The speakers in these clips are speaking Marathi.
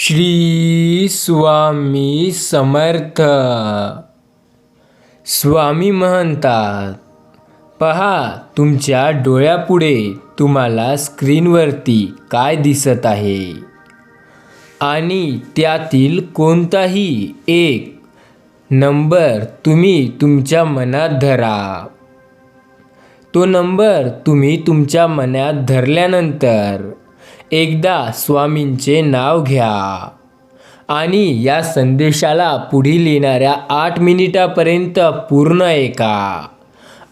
श्री स्वामी समर्थ। स्वामी म्हणतात पहा तुमच्या डोळ्यापुढे तुम्हाला स्क्रीनवरती काय दिसत आहे? आणि त्यातील कोणताही एक नंबर तुम्ही तुमच्या मनात धरा. तो नंबर तुम्ही तुमच्या मनात धरल्यानंतर एकदा स्वामींचे नाव घ्या. आणि या संदेशाला पुढील येणाऱ्या आठ मिनिटापर्यंत पूर्ण ऐका.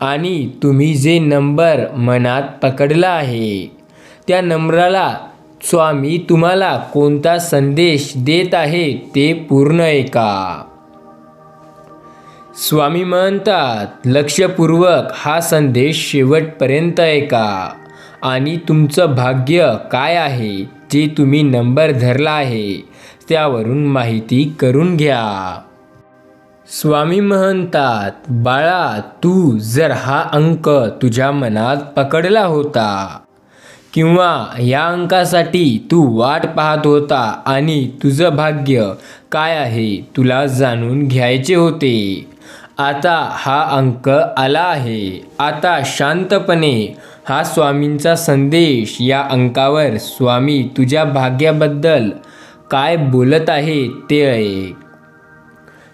आणि तुम्ही जे नंबर मनात पकडला आहे त्या नंबराला स्वामी तुम्हाला कोणता संदेश देत आहे ते पूर्ण ऐका. स्वामी म्हणतात लक्षपूर्वक हा संदेश शेवटपर्यंत ऐका. आणि तुमचं भाग्य काय आहे जे तुम्ही नंबर धरला आहे त्यावरून माहिती करून घ्या. स्वामी म्हणतात बाळा तू जर हा अंक तुझ्या मनात पकडला होता किंवा या अंकासाठी तू वाट पाहत होता आणि तुझं भाग्य काय आहे तुला जाणून घ्यायचे होते. आता हा अंक आला आहे. आता शांतपणे हा स्वामींचा संदेश या अंकावर. स्वामी तुझ्या भाग्याबद्दल काय बोलत आहे ते ऐक.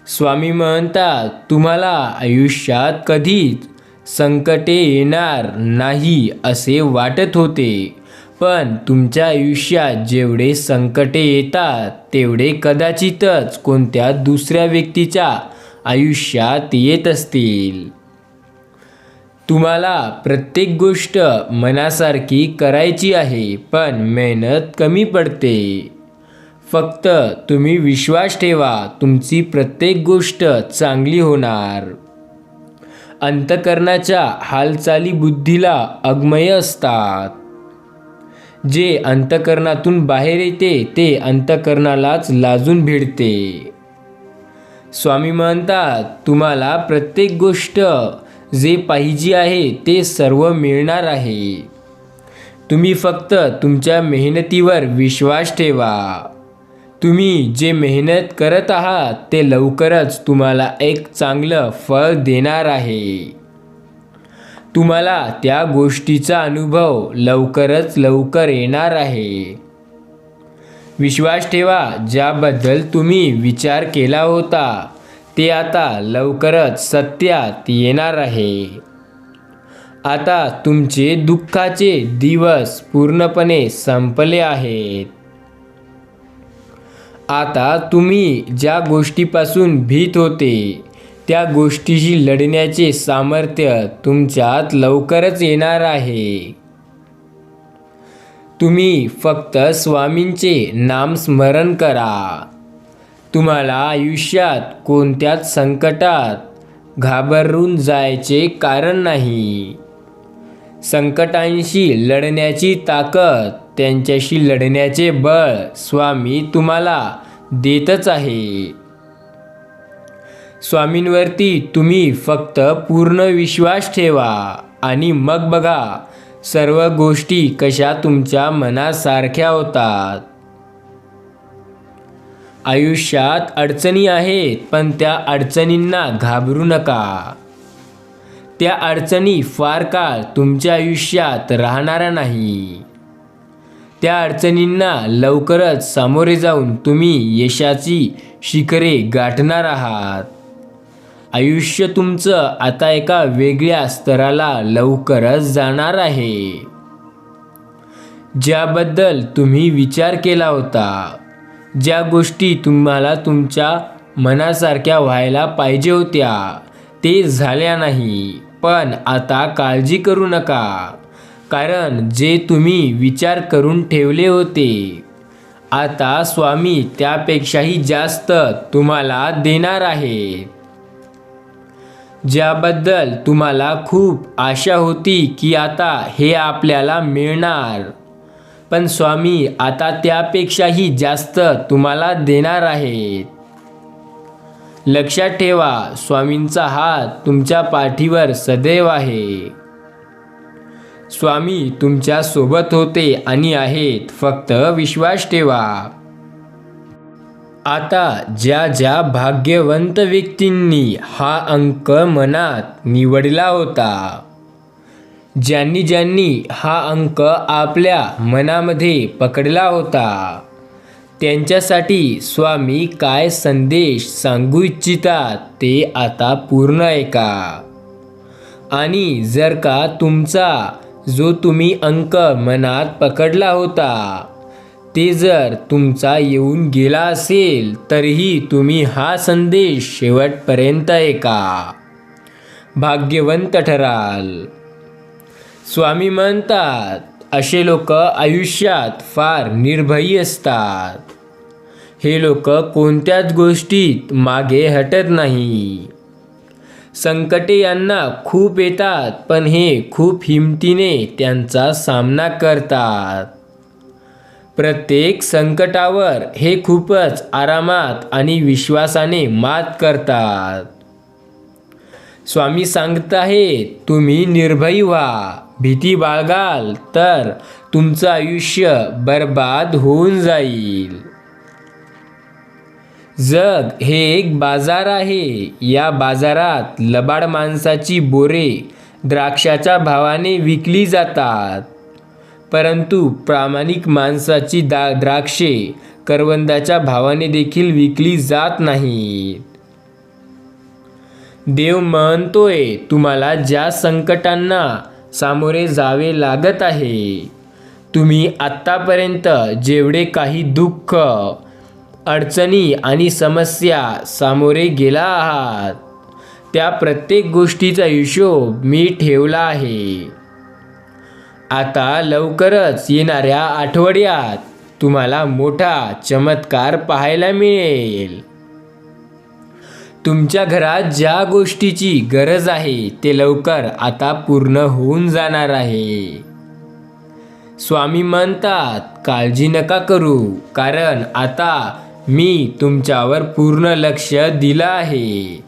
स्वामी म्हणतात तुम्हाला आयुष्यात कधीच संकटे येणार नाही असे वाटत होते. पण तुमच्या आयुष्यात जेवढे संकटे येतात तेवढे कदाचितच कोणत्या दुसऱ्या व्यक्तीच्या आयुष्यात येत असतील. तुम्हाला प्रत्येक गोष्ट मनासारखी करायची आहे पण मेहनत कमी पडते. फक्त तुम्ही विश्वास ठेवा तुमची प्रत्येक गोष्ट चांगली होणार. अंतकरणाच्या हालचाली बुद्धीला अगमय असतात. जे अंतकरणातून बाहेर येते ते अंतकरणालाच लाजून भिडते. स्वामी म्हणतात तुम्हाला प्रत्येक गोष्ट जे पाहिजे आहे ते सर्व मिळणार आहे. तुम्ही फक्त तुमच्या मेहनतीवर विश्वास ठेवा. तुम्ही जे मेहनत करत आहात ते लवकरच तुम्हाला एक चांगलं फळ देणार आहे. तुम्हाला त्या गोष्टीचा अनुभव लवकरच लवकर येणार आहे. विश्वास ठेवा ज्याबद्दल तुम्ही विचार केला होता. ते आता लवकरच सत्यात येणार आहे. आता तुमचे दुःखाचे दिवस पूर्णपणे संपले आहेत. आता तुम्ही ज्या गोष्टीपासून भीत होते त्या गोष्टीशी लढण्याचे सामर्थ्य तुमच्यात लवकरच येणार आहे. तुम्ही फक्त स्वामींचे नाम स्मरण करा. तुम्हाला आयुष्यात कोणत्याच संकटात घाबरून जायचे कारण नाही. संकटांशी लढण्याची ताकद त्यांच्याशी लढण्याचे बळ स्वामी तुम्हाला देतच आहे. स्वामींवरती तुम्ही फक्त पूर्ण विश्वास ठेवा आणि मग बघा सर्व गोष्टी कशा तुमच्या मनासारख्या होतात. आयुष्यात अडचणी आहेत पण त्या अडचणींना घाबरू नका. त्या अडचणी फार काळ तुमच्या आयुष्यात राहणाऱ्या नाही. त्या अडचणींना लवकरच सामोरे जाऊन तुम्ही यशाची शिखरे गाठणार आहात. आयुष्य तुमचं आता एका वेगळ्या स्तराला लवकरच जाणार आहे. ज्याबद्दल तुम्ही विचार केला होता. ज्या गोष्टी तुम्हाला तुमच्या मनासारख्या व्हायला पाहिजे होत्या ते झाल्या नाही. पण आता काळजी करू नका कारण जे तुम्ही विचार करून ठेवले होते आता स्वामी त्यापेक्षाही जास्त तुम्हाला देणार आहे ज्याबद्दल तुम्हाला खूप आशा होती की आता हे आपल्याला मिळणार. पण स्वामी आता त्यापेक्षाही जास्त तुम्हाला देणार आहेत. लक्षात ठेवा स्वामींचा हात तुमच्या पाठीवर सदैव आहे. स्वामी तुमच्यासोबत होते आणि आहेत फक्त विश्वास ठेवा. आता ज्या ज्या भाग्यवंत व्यक्तींनी हा अंक मनात निवडला होता ज्यांनी ज्यांनी हा अंक आपल्या मनामध्ये पकडला होता त्यांच्यासाठी स्वामी काय संदेश सांगू इच्छितात ते आता पूर्ण ऐका आणि जर का तुमचा जो तुम्ही अंक मनात पकडला होता ते जर तुमचा येऊन गेला असेल तरीही तुम्ही हा संदेश शेवटपर्यंत ऐका भाग्यवंत ठराल. स्वामी म्हणतात असे लोक आयुष्यात फार निर्भयी असतात. हे लोक कोणत्याच गोष्टीत मागे हटत नाही. संकटे यांना खूप येतात पण हे खूप हिमतीने त्यांचा सामना करतात. प्रत्येक संकटावर हे खूपच आरामात आणि विश्वासाने मात करतात. स्वामी सांगत आहे तुम्ही निर्भयी व्हा. भीती बाळगाल तर तुमचं आयुष्य बर्बाद होऊन जाईल. जग हे एक बाजार आहे. या बाजारात लबाड माणसाची बोरे द्राक्षाच्या भावाने विकली जातात. परंतु प्रामाणिक माणसाची दा द्राक्षे करवंदाच्या भावाने देखील विकली जात नाहीत. देव म्हणतोय तुम्हाला ज्या संकटांना सामोरे जावे लागत आहे. तुम्ही आत्तापर्यंत जेवढे काही दुःख अडचणी आणि समस्या सामोरे गेला आहात त्या प्रत्येक गोष्टीचा हिशोब मी ठेवला आहे. आता लवकरच येणाऱ्या आठवड्यात तुम्हाला मोठा चमत्कार पाहायला मिळेल. तुमच्या घरात ज्या गोष्टीची गरज आहे ते लवकर आता पूर्ण होऊन जाणार आहे. स्वामी म्हणतात काळजी नका करू कारण आता मी तुमच्यावर पूर्ण लक्ष दिलं आहे.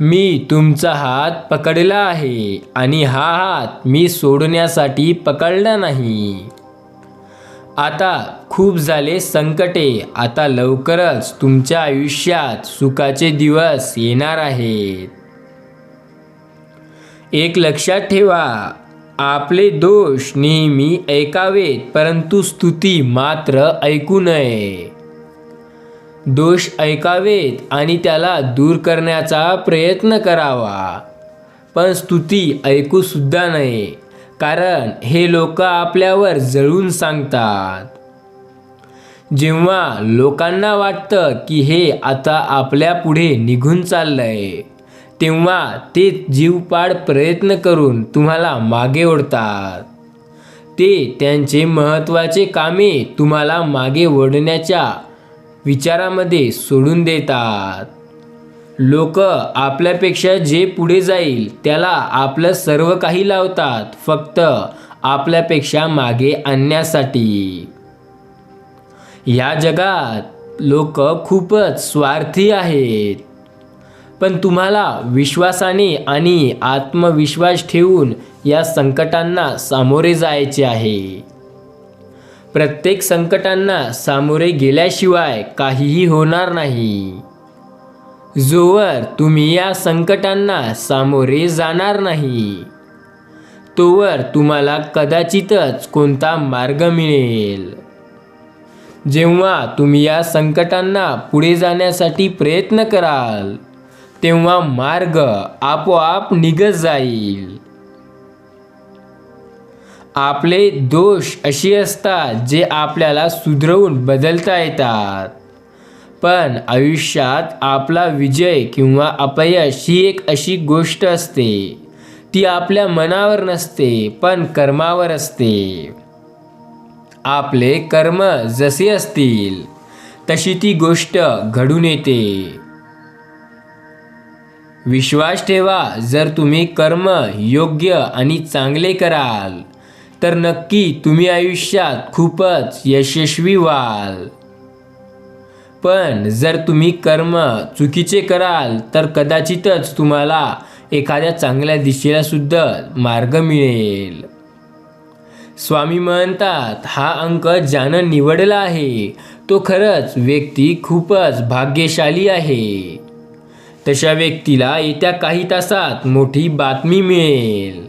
मी तुमचा हात पकडला आहे आणि हा हात मी सोडण्यासाठी पकडला नाही. आता खूप झाले संकटे. आता लवकरच तुमच्या आयुष्यात सुखाचे दिवस येणार आहेत. एक लक्षात ठेवा आपले दोष नेहमी ऐकावेत परंतु स्तुती मात्र ऐकू नये. दोष ऐकावेत आणि त्याला दूर करण्याचा प्रयत्न करावा. पण स्तुती ऐकू सुद्धा नये कारण हे लोक आपल्यावर जळून सांगतात. जेव्हा लोकांना वाटतं की हे आता आपल्या पुढे निघून चाललंय तेव्हा ते जीवपाड प्रयत्न करून तुम्हाला मागे ओढतात. ते त्यांचे महत्त्वाचे कामे तुम्हाला मागे ओढण्याच्या विचारामध्ये सोडून देतात. लोक आपल्यापेक्षा जे पुढे जाईल त्याला आपलं सर्व काही लावतात फक्त आपल्यापेक्षा मागे आणण्यासाठी. या जगात लोक खूपच स्वार्थी आहेत. पण तुम्हाला विश्वासाने आणि आत्मविश्वास ठेवून या संकटांना सामोरे जायचे आहे. प्रत्येक संकटांना सामोरे गेल्याशिवाय काहीही होणार नाही. जोवर तुम्ही या संकटांना सामोरे जाणार नाही तोवर तुम्हाला कदाचितच कोणता मार्ग मिळेल. जेव्हा तुम्ही या संकटांना पुढे जाण्यासाठी प्रयत्न कराल तेव्हा मार्ग आपोआप निघत जाईल. आपले दोष अशी असतात जे आपल्याला सुधरवून बदलता येतात. पण आयुष्यात आपला विजय किंवा अपयश ही एक अशी गोष्ट असते. ती आपल्या मनावर नसते पण कर्मावर असते. आपले कर्म जसे असतील तशी ती गोष्ट घडून येते. विश्वास ठेवा जर तुम्ही कर्म योग्य आणि चांगले कराल तर नक्की तुम्ही आयुष्यात खूपच यशस्वी व्हाल. पण जर तुम्ही कर्म चुकीचे कराल तर कदाचितच तुम्हाला एखाद्या चांगल्या दिशेला सुद्धा मार्ग मिळेल. स्वामी म्हणतात हा अंक ज्यानं निवडला आहे तो खरंच व्यक्ती खूपच भाग्यशाली आहे. तशा व्यक्तीला येत्या काही तासात मोठी बातमी मिळेल.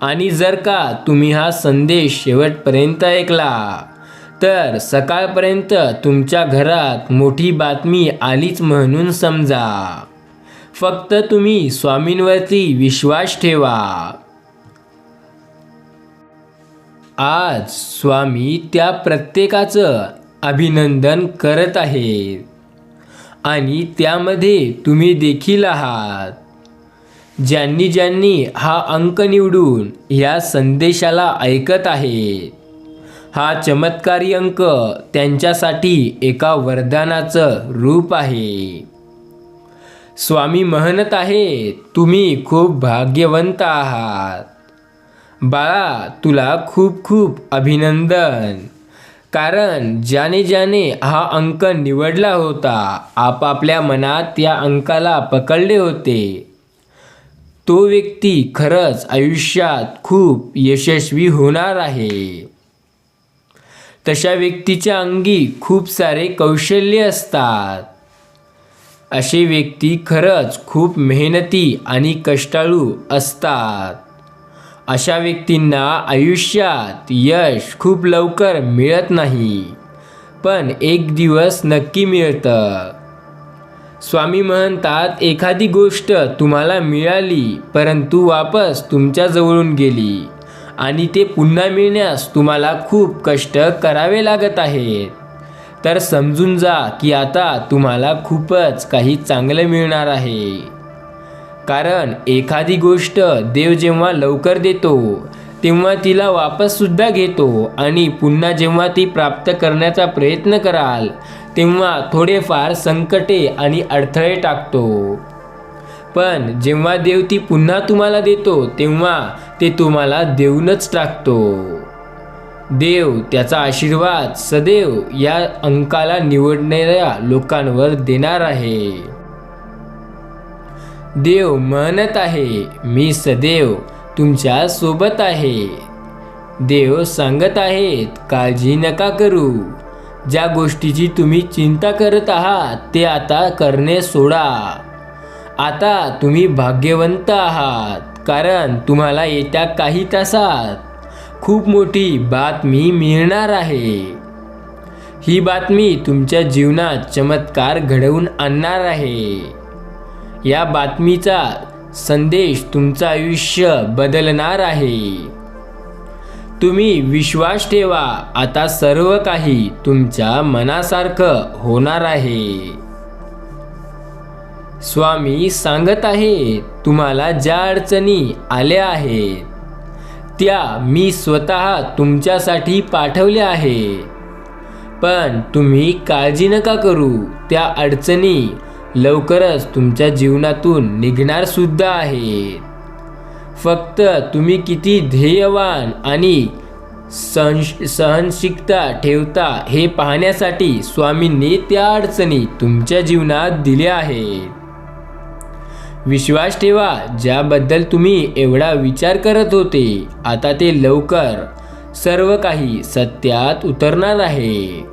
आणि जर का तुम्ही हा संदेश शेवटपर्यंत ऐकला तर सकाळपर्यंत तुमच्या घरात मोठी बातमी आलीच म्हणून समजा. फक्त तुम्ही स्वामींवरती विश्वास ठेवा. आज स्वामी त्या प्रत्येकाचं अभिनंदन करत आहेत. आणि त्यामध्ये तुम्ही देखील आहात. ज्यांनी ज्यांनी हा अंक निवडून या संदेशाला ऐकत आहेत. हा चमत्कारी अंक त्यांच्यासाठी एका वरदानाचं रूप आहे. स्वामी म्हणत आहे तुम्ही खूप भाग्यवंत आहात. बाळा तुला खूप खूप अभिनंदन. कारण ज्याने ज्याने हा अंक निवडला होता आपापल्या मनात या अंकाला पकडले होते. तो व्यक्ती खरंच आयुष्यात खूप यशस्वी होणार आहे. तशा व्यक्तीच्या अंगी खूप सारे कौशल्य असतात. असे व्यक्ती खरंच खूप मेहनती आणि कष्टाळू असतात. अशा व्यक्तींना आयुष्यात यश खूप लवकर मिळत नाही पण एक दिवस नक्की मिळतं. स्वामी म्हणतात एखादी गोष्ट तुम्हाला मिळाली परंतु वापस तुमच्याजवळून गेली आणि ते पुन्हा मिळण्यास तुम्हाला खूप कष्ट करावे लागत आहेत. तर समजून जा की आता तुम्हाला खूपच काही चांगलं मिळणार आहे. कारण एखादी गोष्ट देव जेव्हा लवकर देतो तेव्हा तिला वापससुद्धा घेतो आणि पुन्हा जेव्हा ती प्राप्त करण्याचा प्रयत्न कराल तेव्हा थोडेफार संकटे आणि अडथळे टाकतो. पण जेव्हा देव ती पुन्हा तुम्हाला देतो तेव्हा ते तुम्हाला देऊनच टाकतो. देव त्याचा आशीर्वाद सदैव या अंकाला निवडणाऱ्या लोकांवर देणार आहे. देव म्हणत आहे. मी सदैव तुमच्यासोबत आहे. देव सांगत आहेत काळजी नका करू. ज्या गोष्टीची तुम्ही चिंता करत आहात ते आता करणे सोडा. आता तुम्ही भाग्यवंत आहात कारण तुम्हाला येत्या काही तासात खूप मोठी बातमी मिळणार आहे. ही बातमी तुमच्या जीवनात चमत्कार घडवून आणणार आहे. या बातमीचा संदेश तुमचं आयुष्य बदलणार आहे. तुम्ही विश्वास ठेवा. आता सर्व काही तुमच्या मनासारखं होणार आहे. स्वामी सांगत आहे तुम्हाला ज्या अडचणी आल्या आहेत त्या मी स्वतः तुमच्यासाठी पाठवल्या आहे पण तुम्ही काळजी नका करू. त्या अडचणी लवकरच तुमच्या जीवनातून निघणार सुद्धा आहेत. फक्त तुम्ही किती ध्येयवान आणि सहन सहनशिकता ठेवता हे पाहण्यासाठी स्वामींनी त्या अडचणी तुमच्या जीवनात दिल्या आहेत. विश्वास ठेवा ज्याबद्दल तुम्ही एवढा विचार करत होते आता ते लवकर सर्व काही सत्यात उतरणार आहे.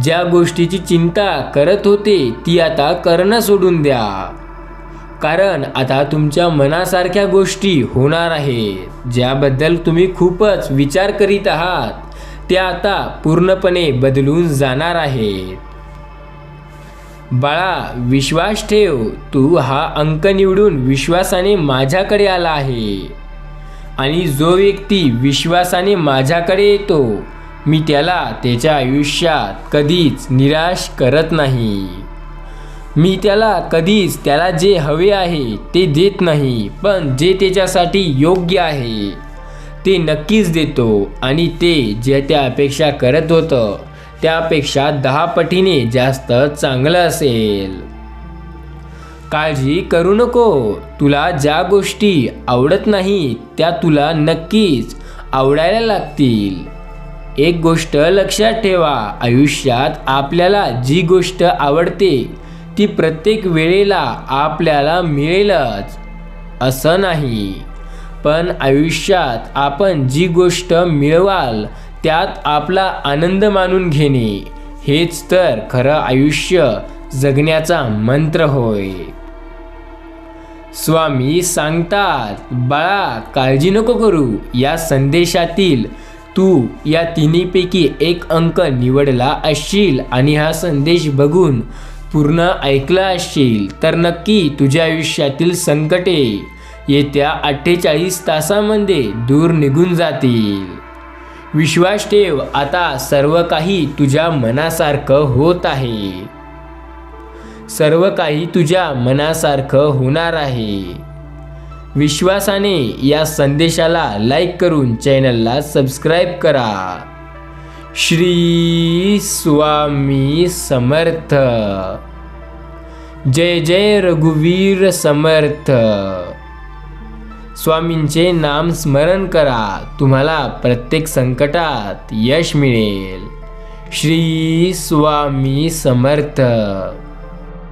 ज्या गोष्टीची चिंता करत होते ती आता करणं सोडून द्या. कारण आता तुमच्या मनासारख्या गोष्टी होणार आहेत ज्याबद्दल तुम्ही खूपच विचार करीत आहात त्या आता पूर्णपणे बदलून जाणार आहेत. बाळा विश्वास ठेव तू हा अंक निवडून विश्वासाने माझ्याकडे आला आहे. आणि जो व्यक्ती विश्वासाने माझ्याकडे येतो मी त्याला त्याच्या आयुष्यात कधीच निराश करत नाही. मी त्याला कधीच त्याला जे हवे आहे ते देत नाही पण जे त्याच्यासाठी योग्य आहे ते नक्कीच देतो. आणि ते जे त्या अपेक्षा करत होतं त्यापेक्षा दहा पटीने जास्त चांगलं असेल. काळजी करू नको. तुला ज्या गोष्टी आवडत नाही त्या तुला नक्कीच आवडायला लागतील. एक गोष्ट लक्षात ठेवा आयुष्यात आपल्याला जी गोष्ट आवडते ती प्रत्येक वेळेला आपल्याला मिळेलच असं नाही. पण आयुष्यात आपण जी गोष्ट मिळवाल त्यात आपला आनंद मानून घेणे हेच तर खरं आयुष्य जगण्याचा मंत्र होय. स्वामी सांगतात बाळा काळजी नको करू. या संदेशातील तू या तिन्हीपैकी एक अंक निवडला असशील आणि हा संदेश बघून पूर्ण ऐकला असशील तर नक्की तुझ्या आयुष्यातील संकटे येत्या अठ्ठेचाळीस तासामध्ये दूर निघून जातील. विश्वास ठेव आता सर्व काही तुझ्या मनासारखं होत आहे. सर्व काही तुझ्या मनासारखं होणार आहे. विश्वासाने या संदेशाला लाईक करून चॅनलला सबस्क्राईब करा. श्री स्वामी समर्थ. जय जय रघुवीर समर्थ. स्वामींचे नाम स्मरण करा. तुम्हाला प्रत्येक संकटात यश मिळेल. श्री स्वामी समर्थ.